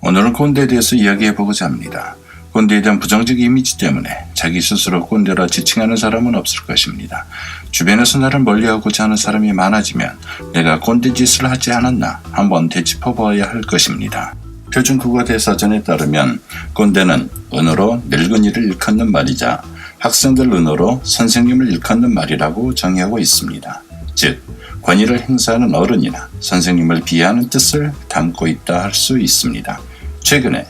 오늘은 꼰대에 대해서 이야기해보고자 합니다. 꼰대에 대한 부정적 이미지 때문에 자기 스스로 꼰대라 지칭하는 사람은 없을 것입니다. 주변에서 나를 멀리하고자 하는 사람이 많아지면 내가 꼰대 짓을 하지 않았나 한번 되짚어 봐야 할 것입니다. 표준국어 대사전에 따르면 꼰대는 은어로 늙은이를 일컫는 말이자 학생들 은어로 선생님을 일컫는 말이라고 정의하고 있습니다. 즉, 권위를 행사하는 어른이나 선생님을 비하하는 뜻을 담고 있다 할 수 있습니다. 최근에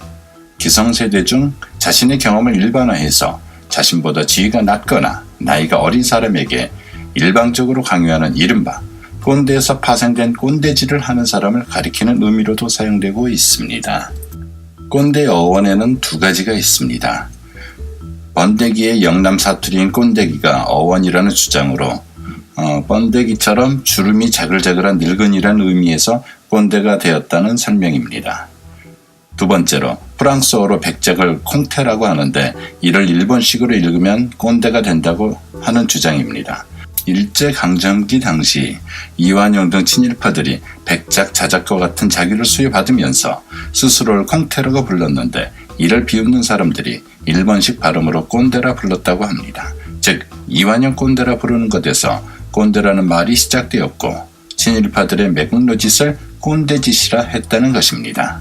기성세대 중 자신의 경험을 일반화해서 자신보다 지위가 낮거나 나이가 어린 사람에게 일방적으로 강요하는 이른바 꼰대에서 파생된 꼰대질을 하는 사람을 가리키는 의미로도 사용되고 있습니다. 꼰대 어원에는 두 가지가 있습니다. 번데기의 영남 사투리인 꼰대기가 어원이라는 주장으로 어, 번데기처럼 주름이 자글자글한 늙은이라는 의미에서 꼰대가 되었다는 설명입니다. 두 번째로 프랑스어로 백작을 콩테라고 하는데 이를 일본식으로 읽으면 꼰대가 된다고 하는 주장입니다. 일제강점기 당시 이완용 등 친일파들이 백작 자작과 같은 자기를 수여받으면서 스스로를 콩테라고 불렀는데 이를 비웃는 사람들이 일본식 발음으로 꼰대라 불렀다고 합니다. 즉 이완용 꼰대라 부르는 것에서 꼰대라는 말이 시작되었고 친일파들의 매국노 짓을 꼰대짓이라 했다는 것입니다.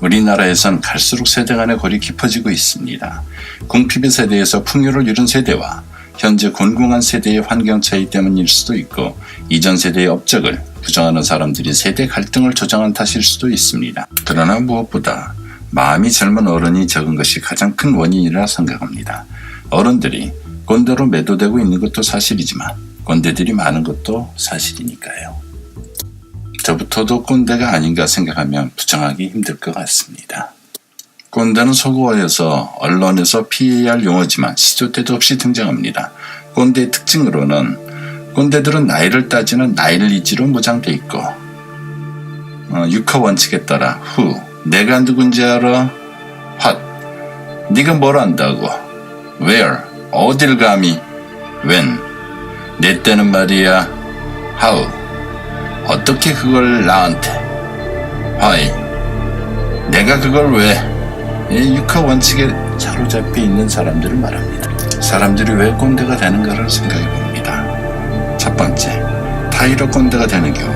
우리나라에선 갈수록 세대 간의 골이 깊어지고 있습니다. 궁피비 세대에서 풍요를 이룬 세대와 현재 곤궁한 세대의 환경 차이 때문일 수도 있고 이전 세대의 업적을 부정하는 사람들이 세대 갈등을 조장한 탓일 수도 있습니다. 그러나 무엇보다 마음이 젊은 어른이 적은 것이 가장 큰 원인이라 생각합니다. 어른들이 꼰대로 매도되고 있는 것도 사실이지만 꼰대들이 많은 것도 사실이니까요. 저부터도 꼰대가 아닌가 생각하면 부정하기 힘들 것 같습니다. 꼰대는 소고어에서 언론에서 피해야 할 용어지만 시조 때도 없이 등장합니다. 꼰대의 특징으로는 꼰대들은 나이를 따지는 나일리지로 무장돼 있고 어, 육하 원칙에 따라 후 내가 누군지 알아? what 네가 뭘 안다고 where 어딜 감히 when 내 때는 말이야 how 어떻게 그걸 나한테 why 내가 그걸 왜이 육하 원칙에 사로잡혀 있는 사람들을 말합니다. 사람들이 왜 꼰대가 되는가를 생각해 봅니다. 첫 번째, 타이러 꼰대가 되는 경우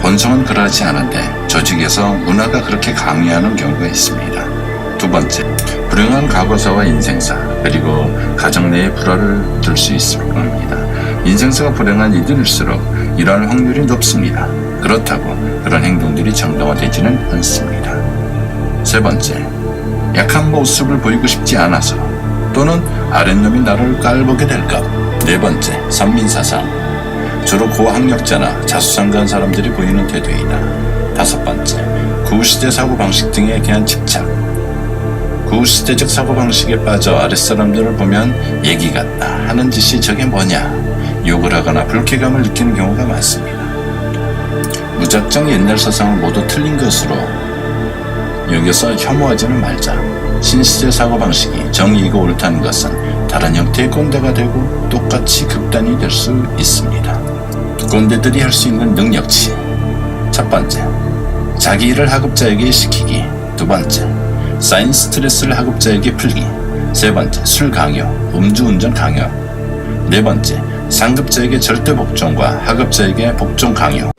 본성은 그러하지 않은데 조직에서 문화가 그렇게 강요하는 경우가 있습니다. 두 번째, 불행한 과거사와 인생사 그리고 가정 내의 불화를 들수 있을 겁니다. 인생사가 불행한 이들일수록 이러한 확률이 높습니다. 그렇다고 그런 행동들이 정당화되지는 않습니다. 세 번째, 약한 모습을 보이고 싶지 않아서 또는 아랫놈이 나를 깔보게 될까. 네 번째, 선민사상. 주로 고학력자나 자수성가한 사람들이 보이는 태도이다. 다섯 번째, 구시대 사고방식 등에 대한 집착. 구시대적 사고방식에 빠져 아랫사람들을 보면 얘기 같다 하는 짓이 저게 뭐냐 욕을 하거나 불쾌감을 느끼는 경우가 많습니다. 무작정 옛날 사상을 모두 틀린 것으로 여기서 혐오하지는 말자. 신시대 사고방식이 정의이고 옳다는 것은 다른 형태의 꼰대가 되고 똑같이 극단이 될 수 있습니다. 꼰대들이 할 수 있는 능력치. 첫 번째, 자기 일을 하급자에게 시키기. 두 번째, 쌓인 스트레스를 하급자에게 풀기. 세 번째, 술 강요, 음주운전 강요. 네 번째, 상급자에게 절대 복종과 하급자에게 복종 강요.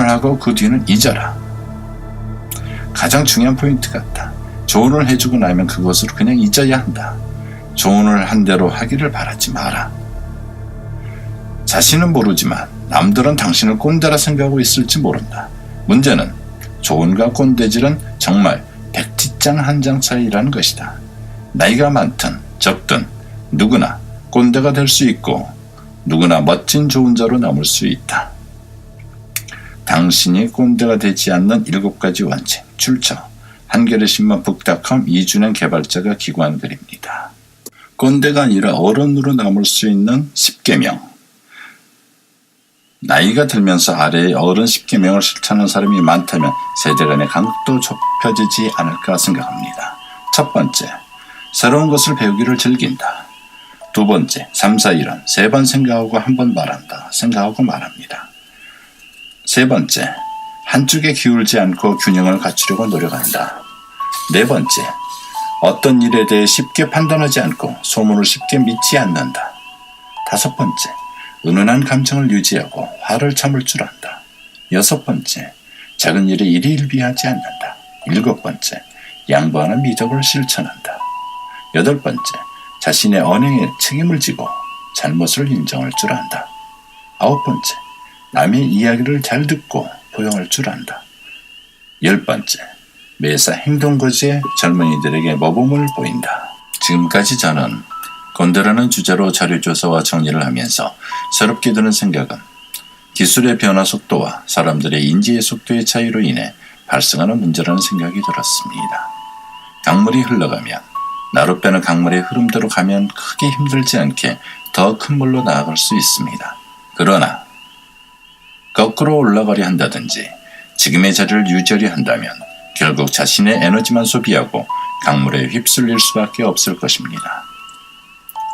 조언을 하고 그 뒤는 잊어라. 가장 중요한 포인트 같다. 조언을 해주고 나면 그것을 그냥 잊어야 한다. 조언을 한 대로 하기를 바라지 마라. 자신은 모르지만 남들은 당신을 꼰대라 생각하고 있을지 모른다. 문제는 좋은가 꼰대질은 정말 백지장 한 장 차이라는 것이다. 나이가 많든 적든 누구나 꼰대가 될 수 있고 누구나 멋진 좋은 자로 남을 수 있다. 당신이 꼰대가 되지 않는 일곱 가지 원칙 출처 한겨레 신문 북닷컴 이준행 개발자가 기고한 글입니다. 꼰대가 아니라 어른으로 남을 수 있는 10계명 나이가 들면서 아래의 어른 10계명을 실천하는 사람이 많다면 세대 간의 간극도 좁혀지지 않을까 생각합니다. 첫 번째, 새로운 것을 배우기를 즐긴다. 두 번째, 3, 4, 1은 세 번 생각하고 한 번 말한다. 생각하고 말합니다. 세 번째, 한쪽에 기울지 않고 균형을 갖추려고 노력한다. 네 번째, 어떤 일에 대해 쉽게 판단하지 않고 소문을 쉽게 믿지 않는다. 다섯 번째, 은은한 감정을 유지하고 화를 참을 줄 안다. 여섯 번째, 작은 일에 일희일비하지 않는다. 일곱 번째, 양보하는 미덕을 실천한다. 여덟 번째, 자신의 언행에 책임을 지고 잘못을 인정할 줄 안다. 아홉 번째, 남의 이야기를 잘 듣고 포용할 줄 안다. 열 번째, 매사 행동거지에 젊은이들에게 모범을 보인다. 지금까지 저는 곤대라는 주제로 자료조사와 정리를 하면서 새롭게 드는 생각은 기술의 변화 속도와 사람들의 인지의 속도의 차이로 인해 발생하는 문제라는 생각이 들었습니다. 강물이 흘러가면 나로 빼는 강물의 흐름대로 가면 크게 힘들지 않게 더 큰 물로 나아갈 수 있습니다. 그러나 거꾸로 올라가려 한다든지 지금의 자리를 유지하려 한다면 결국 자신의 에너지만 소비하고 강물에 휩쓸릴 수밖에 없을 것입니다.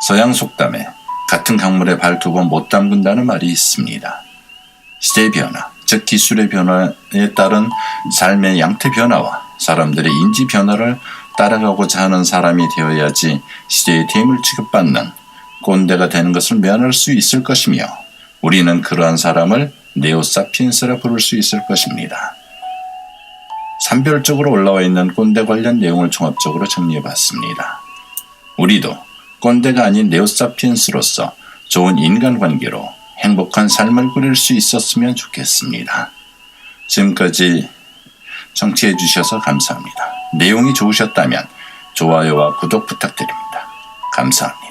서양 속담에 같은 강물에 발 두 번 못 담근다는 말이 있습니다. 시대의 변화, 즉 기술의 변화에 따른 삶의 양태 변화와 사람들의 인지 변화를 따라가고자 하는 사람이 되어야지 시대의 대물 취급받는 꼰대가 되는 것을 면할 수 있을 것이며 우리는 그러한 사람을 네오사피엔스라 부를 수 있을 것입니다. 산별적으로 올라와 있는 꼰대 관련 내용을 종합적으로 정리해 봤습니다. 우리도 꼰대가 아닌 네오사피엔스로서 좋은 인간관계로 행복한 삶을 꾸릴 수 있었으면 좋겠습니다. 지금까지 청취해 주셔서 감사합니다. 내용이 좋으셨다면 좋아요와 구독 부탁드립니다. 감사합니다.